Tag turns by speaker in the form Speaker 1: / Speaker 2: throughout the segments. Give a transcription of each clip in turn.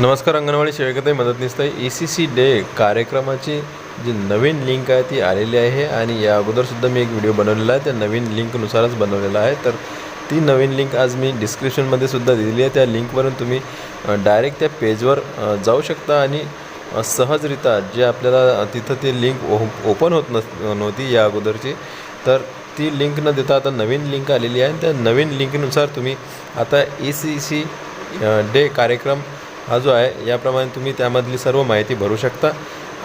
Speaker 1: नमस्कार अंगणवाडी सेविकाताई मदतनीसताई. ई सी सी डे कार्यक्रमाची जी नवीन लिंक आहे ती आलेली आहे आणि या अगोदरसुद्धा मी एक व्हिडिओ बनवलेला आहे. त्या नवीन लिंकनुसारच बनवलेला आहे. तर ती नवीन लिंक आज मी डिस्क्रिप्शनमध्ये सुद्धा दिलेली आहे. त्या लिंकवरून तुम्ही डायरेक्ट त्या पेजवर जाऊ शकता आणि सहजरित्या जे आपल्याला तिथं ती लिंक ओ ओपन होत नस नव्हती या अगोदरची तर ती लिंक न देता आता नवीन लिंक आलेली आहे. आणि त्या नवीन लिंकनुसार तुम्ही आता ई सी सी डे कार्यक्रम हा जो आहे याप्रमाणे तुम्ही त्यामधली सर्व माहिती भरू शकता.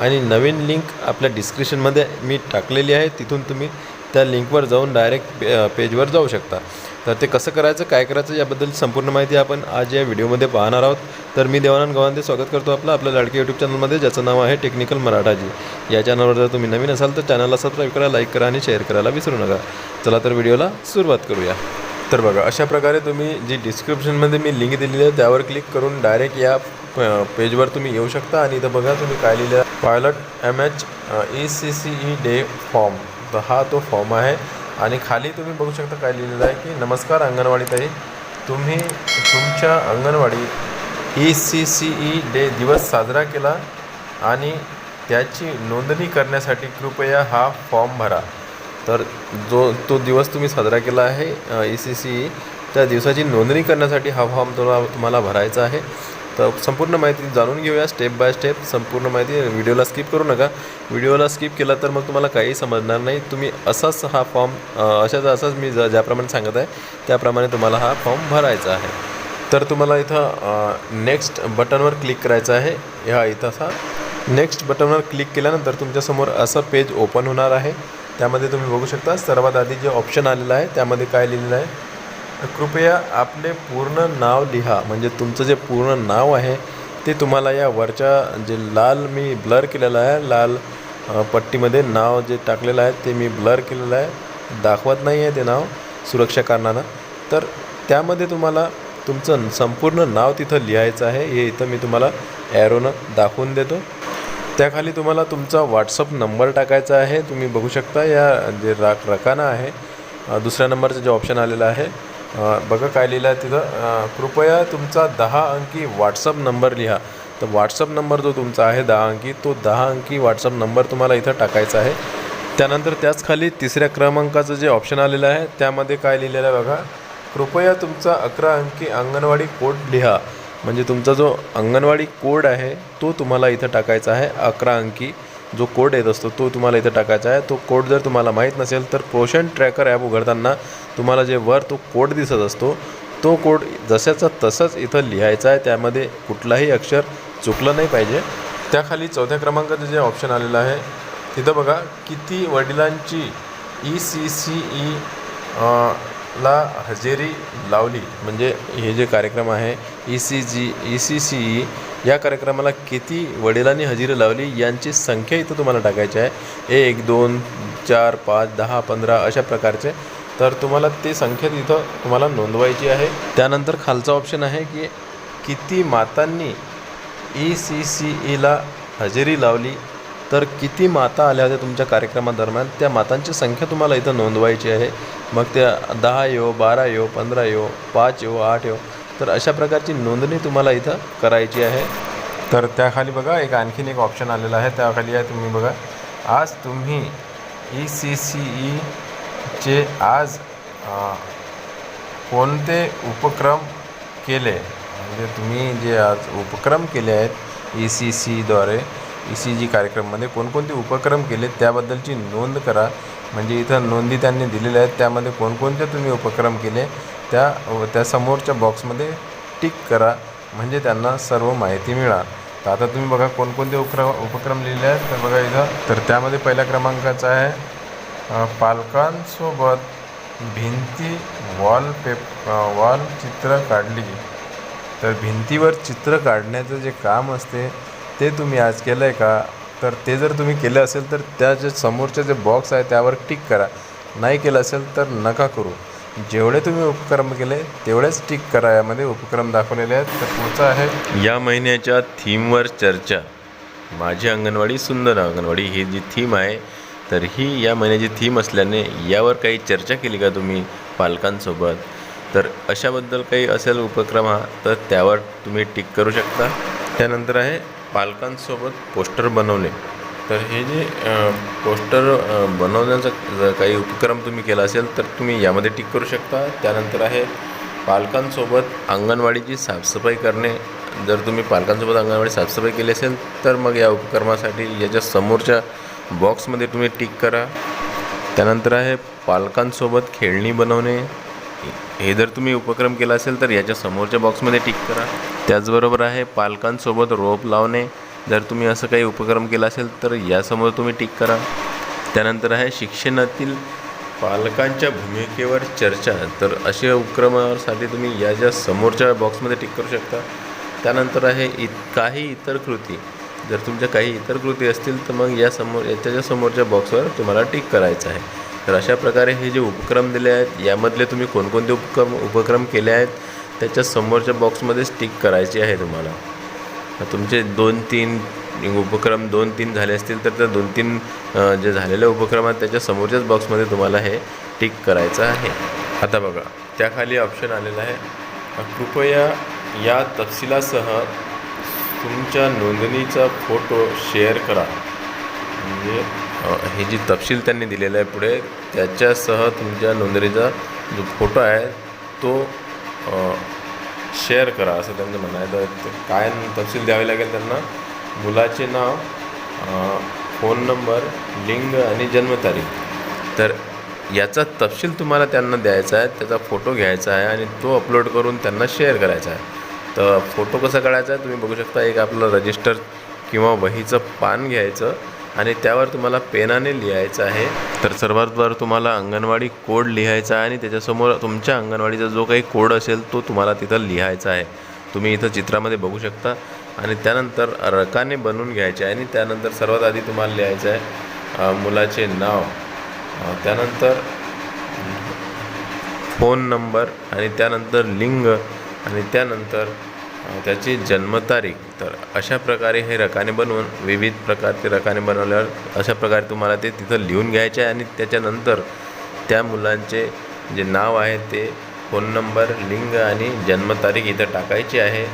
Speaker 1: आणि नवीन लिंक आपल्या डिस्क्रिप्शनमध्ये मी टाकलेली आहे तिथून तुम्ही त्या लिंकवर जाऊन डायरेक्ट पे पेजवर जाऊ शकता. तर ते कसं करायचं काय करायचं याबद्दल संपूर्ण माहिती आपण आज या व्हिडिओमध्ये पाहणार आहोत. तर मी देवानंद गवांदे स्वागत करतो आपलं आपल्या लाडके यूट्यूब चॅनलमध्ये ज्याचं नाव आहे टेक्निकल मराठाजी या चॅनलवर जर तुम्ही नवीन असाल तर चॅनलला सबस्क्राईब करा लाईक करा आणि शेअर करायला विसरू नका. चला तर व्हिडिओला सुरुवात करूया. तर बघा अशा प्रकारे तुम्ही जी डिस्क्रिप्शनमध्ये मी लिंक दिलेली आहे त्यावर क्लिक करून डायरेक्ट या प- पेजवर तुम्ही येऊ शकता आणि इथं बघा तुम्ही काय लिहिलं pilot M H E C C E day form तर हा तो फॉर्म आहे. आणि खाली तुम्ही बघू शकता काय लिहिलेलं आहे की नमस्कार अंगणवाडीताई तुम्ही तुमच्या anganwadi E C C E day दिवस साजरा केला आणि त्याची नोंदणी करण्यासाठी कृपया हा फॉर्म भरा. तर जो तो दिवस तुम्ही साजरा केला आहे ई सी सी त्या दिवसाची नोंदणी करण्यासाठी हा फॉर्म तुम्हाला तुम्हाला भरायचा आहे. तर संपूर्ण माहिती जाणून घेऊया स्टेप बाय स्टेप संपूर्ण माहिती व्हिडिओला स्किप करू नका. व्हिडिओला स्किप केला तर मग तुम्हाला काही समजणार नाही. तुम्ही असाच हा फॉर्म अशाच असाच मी ज ज्याप्रमाणे सांगत आहे त्याप्रमाणे तुम्हाला हा फॉर्म भरायचा आहे. तर तुम्हाला इथं नेक्स्ट बटनवर क्लिक करायचं आहे. ह्या इथं असा नेक्स्ट बटनवर क्लिक केल्यानंतर तुमच्यासमोर असं पेज ओपन होणार आहे. त्यामध्ये तुम्ही बघू शकता सर्वात आधी जे ऑप्शन आलेलं आहे त्यामध्ये काय लिहिलेलं आहे? कृपया आपले पूर्ण नाव लिहा. म्हणजे तुमचं जे पूर्ण नाव आहे ते तुम्हाला या वरच्या जे लाल मी ब्लर केलेलं आहे लाल पट्टीमध्ये नाव जे टाकलेलं आहे ते मी ब्लर केलेलं आहे. दाखवत नाही आहे ते नाव सुरक्षा कारणानं. तर त्यामध्ये तुम्हाला तुमचं संपूर्ण नाव तिथं लिहायचं आहे. हे इथं मी तुम्हाला ॲरोनं दाखवून देतो. त्याखाली तुम्हाला तुमचा व्हॉट्सअप नंबर टाकायचा आहे. तुम्ही बघू शकता या जे राक रकाना आहे दुसऱ्या नंबरचं जे ऑप्शन आलेलं आहे बघा काय लिहिलं आहे तिथं. कृपया तुमचा दहा अंकी व्हॉट्सअप नंबर लिहा. तर व्हॉट्सअप नंबर जो तुमचा आहे दहा अंकी तो दहा अंकी व्हॉट्सअप नंबर तुम्हाला इथं टाकायचा आहे. त्यानंतर त्याच खाली तिसऱ्या क्रमांकाचं जे ऑप्शन आलेलं आहे त्यामध्ये काय लिहिलेलं आहे बघा. कृपया तुमचा अकरा अंकी अंगणवाडी कोड लिहा. म्हणजे तुमचा जो अंगणवाडी कोड आहे तो तुम्हाला इथं टाकायचा आहे. अकरा अंकी जो कोड येत असतो तो तुम्हाला इथं टाकायचा आहे. तो कोड जर तुम्हाला माहीत नसेल तर पोषण ट्रॅकर ॲप उघडताना तुम्हाला जे वर तो कोड दिसत असतो तो कोड जशाचा तसंच इथं लिहायचा आहे. त्यामध्ये कुठलाही अक्षर चुकलं नाही पाहिजे. त्याखाली चौथ्या क्रमांकाचं जे ऑप्शन आलेलं आहे तिथं बघा किती वडिलांची ई सी सी ई ला हजेरी लावली. म्हणजे हे जे कार्यक्रम आहे E C G E C C E या कार्यक्रमाला किती वडिलांनी हजेरी लावली यांची संख्या इथं तुम्हाला टाकायची आहे. एक दोन चार पाच दहा पंधरा अशा प्रकारचे. तर तुम्हाला ते संख्या तिथं तुम्हाला नोंदवायची आहे. त्यानंतर खालचा ऑप्शन आहे की किती मातांनी ई सी सी ईला हजेरी लावली तर किती माता आल्या होत्या तुमच्या कार्यक्रमादरम्यान? त्या मातांची संख्या तुम्हाला इथं नोंदवायची आहे. मग त्या दहा यो बारा यो पंधरा यो पाच यो आठ यो तर अशा प्रकारची नोंदणी तुम्हाला इथं करायची आहे. तर त्याखाली बघा एक आणखीन एक ऑप्शन आलेला आहे. त्याखाली आहे तुम्ही बघा. आज तुम्ही ई सी सी ईचे आज कोणते उपक्रम केले? म्हणजे तुम्ही जे आज उपक्रम केले आहेत ई सी सीद्वारे ई सी जी कार्यक्रममध्ये कोणकोणते उपक्रम केले त्याबद्दलची नोंद करा. म्हणजे इथं नोंदी त्यांनी दिलेल्या आहेत. त्यामध्ये कोणकोणते तुम्ही उपक्रम केले त्या त्या समोरच्या बॉक्समध्ये टिक करा. म्हणजे त्यांना सर्व माहिती मिळाल तर आता तुम्ही बघा कोणकोणते उपक्रम उपक्रम लिहिले आहेत. तर बघा इथं तर त्यामध्ये पहिल्या क्रमांकाचा आहे पालकांसोबत भिंती वॉल पेप वॉल चित्र काढली. तर भिंतीवर चित्र काढण्याचं जे काम असते ते तुम्ही आज केलं आहे का? तर ते जर तुम्ही केलं असेल तर त्या जे समोरचे जे बॉक्स आहे त्यावर टिक करा. नाही केलं असेल तर नका करू. जेवढे तुम्ही उपक्रम केले तेवढेच टिक करा. यामध्ये उपक्रम दाखवलेले आहेत. तर पुढचं आहे. या महिन्याच्या थीमवर चर्चा. माझी अंगणवाडी सुंदर अंगणवाडी ही जी थीम आहे तर ही या महिन्याची थीम असल्याने यावर काही चर्चा केली का तुम्ही पालकांसोबत? तर अशाबद्दल काही असेल उपक्रम हा तर त्यावर तुम्ही टिक करू शकता. त्यानंतर आहे पालकांसोबत पोस्टर बनवणे. तर हे जे पोस्टर बनवण्याचा जर काही उपक्रम तुम्ही केला असेल तर तुम्ही यामध्ये टिक करू शकता. त्यानंतर आहे पालकांसोबत अंगणवाडीची साफसफाई करणे. जर तुम्ही पालकांसोबत अंगणवाडी साफसफाई केली असेल तर मग या उपक्रमासाठी याच्या समोरच्या बॉक्समध्ये तुम्ही टिक करा. त्यानंतर आहे पालकांसोबत खेळणी बनवणे. हे जर तुम्ही उपक्रम केला असेल तर याच्या समोरच्या बॉक्समध्ये टिक करा. त्याचबरोबर आहे पालकांसोबत रोप लावणे. जर तुम्ही असं काही उपक्रम केला असेल तर यासमोर तुम्ही टिक करा. त्यानंतर आहे शिक्षणातील पालकांच्या भूमिकेवर चर्चा. तर अशा उपक्रमासाठी तुम्ही याच्या समोरच्या बॉक्समध्ये टिक करू शकता. त्यानंतर आहे इत काही इतर कृती. जर तुमच्या काही इतर कृती असतील तर मग या समोर याच्या समोरच्या बॉक्सवर तुम्हाला टिक करायचं आहे. तर अशा प्रकारे हे जे उपक्रम दिले आहेत यामधले तुम्ही कोणकोणते उपक्रम उपक्रम केले आहेत त्याच्या समोरच्या बॉक्समध्येच टिक करायची आहे तुम्हाला. तुमचे दोन तीन उपक्रम दोन तीन झाले असतील तर त्या दोन तीन जे झालेले उपक्रम आहेत त्याच्या समोरच्याच बॉक्समध्ये तुम्हाला हे टिक करायचं आहे. आता बघा त्याखाली ऑप्शन आलेलं आहे. कृपया या तपशिलासह तुमच्या नोंदणीचा फोटो शेअर करा. म्हणजे हे जी तपशील त्यांनी दिलेला आहे पुढे त्याच्यासह तुमच्या नोंदणीचा जो फोटो आहे तो शेअर करा असं त्यांचं म्हणणं आहे. तर काय तपशील द्यावे लागेल त्यांना? मुलाचे नाव फोन नंबर लिंग आणि जन्मतारीख. तर याचा तपशील तुम्हाला त्यांना द्यायचा आहे त्याचा फोटो घ्यायचा आहे आणि तो अपलोड करून त्यांना शेअर करायचा आहे. तर फोटो कसा काढायचा आहे तुम्ही बघू शकता एक आपलं रजिस्टर किंवा वहीचं पान घ्यायचं. आणि त्यावर तुम्हाला पेनाने लिहायचं आहे. तर सर्वात वर तुम्हाला अंगणवाडी कोड लिहायचा आहे आणि त्याच्यासमोर तुमच्या अंगणवाडीचा जो काही कोड असेल तो तुम्हाला तिथं लिहायचा आहे. तुम्ही इथं चित्रामध्ये बघू शकता. आणि त्यानंतर रकाने बनवून घ्यायचे आहे आणि त्यानंतर सर्वात आधी तुम्हाला लिहायचं आहे मुलाचे नाव. त्यानंतर फोन नंबर आणि त्यानंतर लिंग आणि त्यानंतर त्याची जन्मतारीख. तर अशा प्रकारे हे रकाने बनवून विविध प्रकारचे रकाने बनवल्यावर अशा प्रकारे तुम्हाला ते तिथं लिहून घ्यायचे आहे आणि त्याच्यानंतर त्या मुलांचे जे नाव आहे ते फोन नंबर लिंग आणि जन्मतारीख इथं टाकायची आहे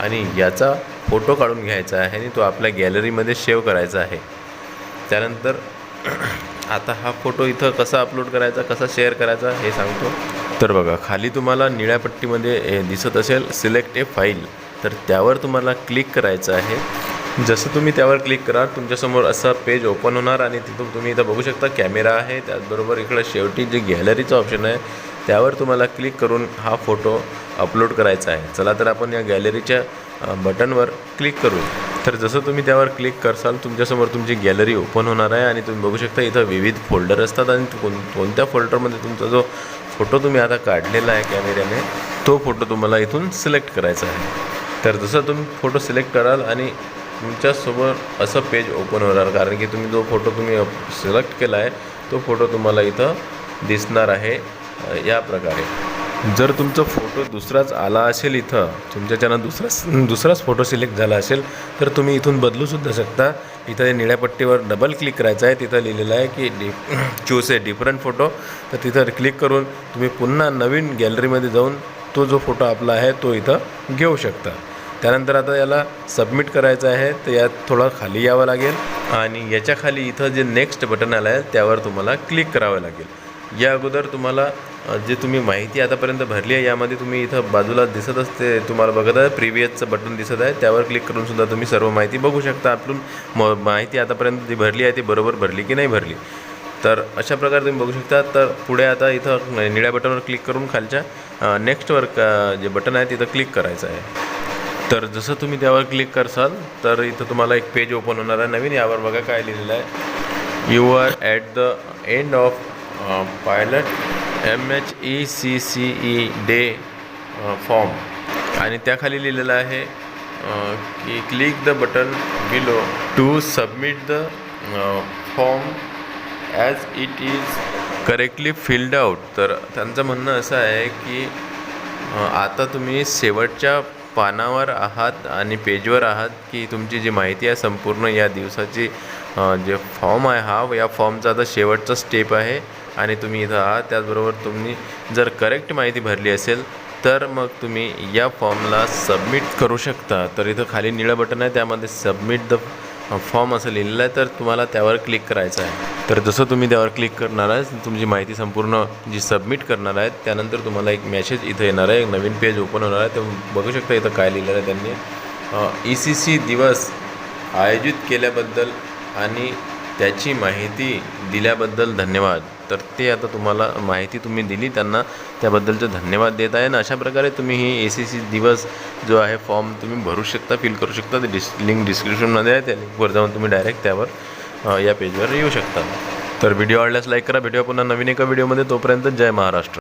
Speaker 1: आणि याचा फोटो काढून घ्यायचा आहे आणि तो आपल्या गॅलरीमध्ये सेव्ह करायचा आहे. त्यानंतर आता हा फोटो इथं कसा अपलोड करायचा कसा शेअर करायचा हे सांगतो. तर बघा खाली तुम्हाला निळ्या पट्टीमध्ये दिसत असेल सिलेक्ट ए फाईल तर त्यावर तुम्हाला क्लिक करायचं आहे. जसं तुम्ही त्यावर क्लिक कराल तुमच्यासमोर असा पेज ओपन होणार आणि तिथून तुम्ही इथं बघू शकता कॅमेरा आहे. त्याचबरोबर इकडं शेवटी जे गॅलरीचं ऑप्शन आहे त्यावर तुम्हाला क्लिक करून हा फोटो अपलोड करायचा आहे. चला तर आपण या गॅलरीच्या बटनवर क्लिक करू तर जसं तुम्ही त्यावर क्लिक करसाल तुमच्यासमोर तुमची गॅलरी ओपन होणार आहे आणि तुम्ही बघू शकता इथं विविध फोल्डर असतात आणि कोण कोणत्या फोल्डरमध्ये तुमचा जो फोटो तुम्ही आता काढलेला आहे कॅमेऱ्याने तो फोटो तुम्हाला इथून सिलेक्ट करायचा आहे. तर जसं तुम्ही फोटो सिलेक्ट कराल आणि तुमच्यासोबत असं पेज ओपन होणार कारण की तुम्ही जो फोटो तुम्ही सिलेक्ट केला आहे तो फोटो तुम्हाला इथं दिसणार आहे या प्रकारे. जर तुमचा फोटो दुसराच आला असेल इथं तुमच्याच्यानं दुसराच दुसराच फोटो सिलेक्ट झाला असेल तर तुम्ही इथून बदलूसुद्धा शकता. इथं निळ्या पट्टीवर डबल क्लिक करायचं आहे. तिथं लिहिलेलं आहे की do choose a different photo तर तिथं क्लिक करून तुम्ही पुन्हा नवीन गॅलरीमध्ये जाऊन तो जो फोटो आपला आहे तो इथं घेऊ शकता. त्यानंतर आता याला सबमिट करायचं आहे. तर यात थोडं खाली यावं लागेल आणि याच्या खाली इथं जे नेक्स्ट बटन आलं आहे त्यावर तुम्हाला क्लिक करावं लागेल. या अगोदर तुम्हाला जे तुम्ही माहिती आतापर्यंत भरली आहे यामध्ये तुम्ही इथं बाजूला दिसत असते तुम्हाला बघत आहे प्रिव्हियसचं बटन दिसत आहे त्यावर क्लिक करून सुद्धा तुम्ही सर्व माहिती बघू शकता. आपण म माहिती आतापर्यंत जी भरली आहे ती बरोबर भरली की नाही भरली. तर अशा प्रकारे तुम्ही बघू शकता. तर पुढे आता इथं निळ्या बटनवर क्लिक करून खालच्या नेक्स्टवर जे बटन आहे तिथं क्लिक करायचं आहे. तर जसं तुम्ही त्यावर क्लिक करसाल तर इथं तुम्हाला एक पेज ओपन होणार आहे नवीन. यावर बघा काय लिहिलेलं आहे. You are at the end of pilot M H E C C E day form आणि त्याखाली लिहिलेलं आहे uh, की click the button below to submit the form as it is correctly filled out तर त्यांचं म्हणणं असं आहे की uh, आता तुम्ही शेवटच्या पानावर आहात आणि पेजवर आहात की तुमची जी माहिती आहे संपूर्ण या दिवसाची uh, जे फॉर्म आहे हा या फॉर्मचा आता शेवटचा स्टेप आहे. आणि तुम्ही इथं आहात त्याचबरोबर तुम्ही जर करेक्ट माहिती भरली असेल तर मग तुम्ही या फॉर्मला सबमिट करू शकता. तर इथं खाली निळं बटन आहे त्यामध्ये सबमिट द फॉर्म असं लिहिलेलं आहे तर तुम्हाला त्यावर क्लिक करायचं आहे. तर जसं तुम्ही त्यावर क्लिक करणार आहे तुमची माहिती संपूर्ण जी सबमिट करणार आहे त्यानंतर तुम्हाला एक मेसेज इथं येणार आहे एक नवीन पेज ओपन होणार आहे. तर बघू शकता इथं काय लिहिलेलं आहे त्यांनी. ई सी सी दिवस आयोजित केल्याबद्दल आणि त्याची माहिती दिल्याबद्दल धन्यवाद. तर ते आता तुम्हाला माहिती तुम्ही दिली. त्यांना त्याबद्दलचे धन्यवाद देत आहे आणि अशा प्रकारे तुम्ही ही ए सी सी दिवस जो आहे फॉर्म तुम्ही भरू शकता फिल करू शकता. ते डिस लिंक डिस्क्रिप्शनमध्ये आहे. त्या लिंकवर जाऊन तुम्ही डायरेक्ट त्यावर या पेजवर येऊ शकता. तर व्हिडिओ आवडल्यास लाईक करा. भेटूया पुन्हा नवीन एका व्हिडिओमध्ये तोपर्यंत जय महाराष्ट्र.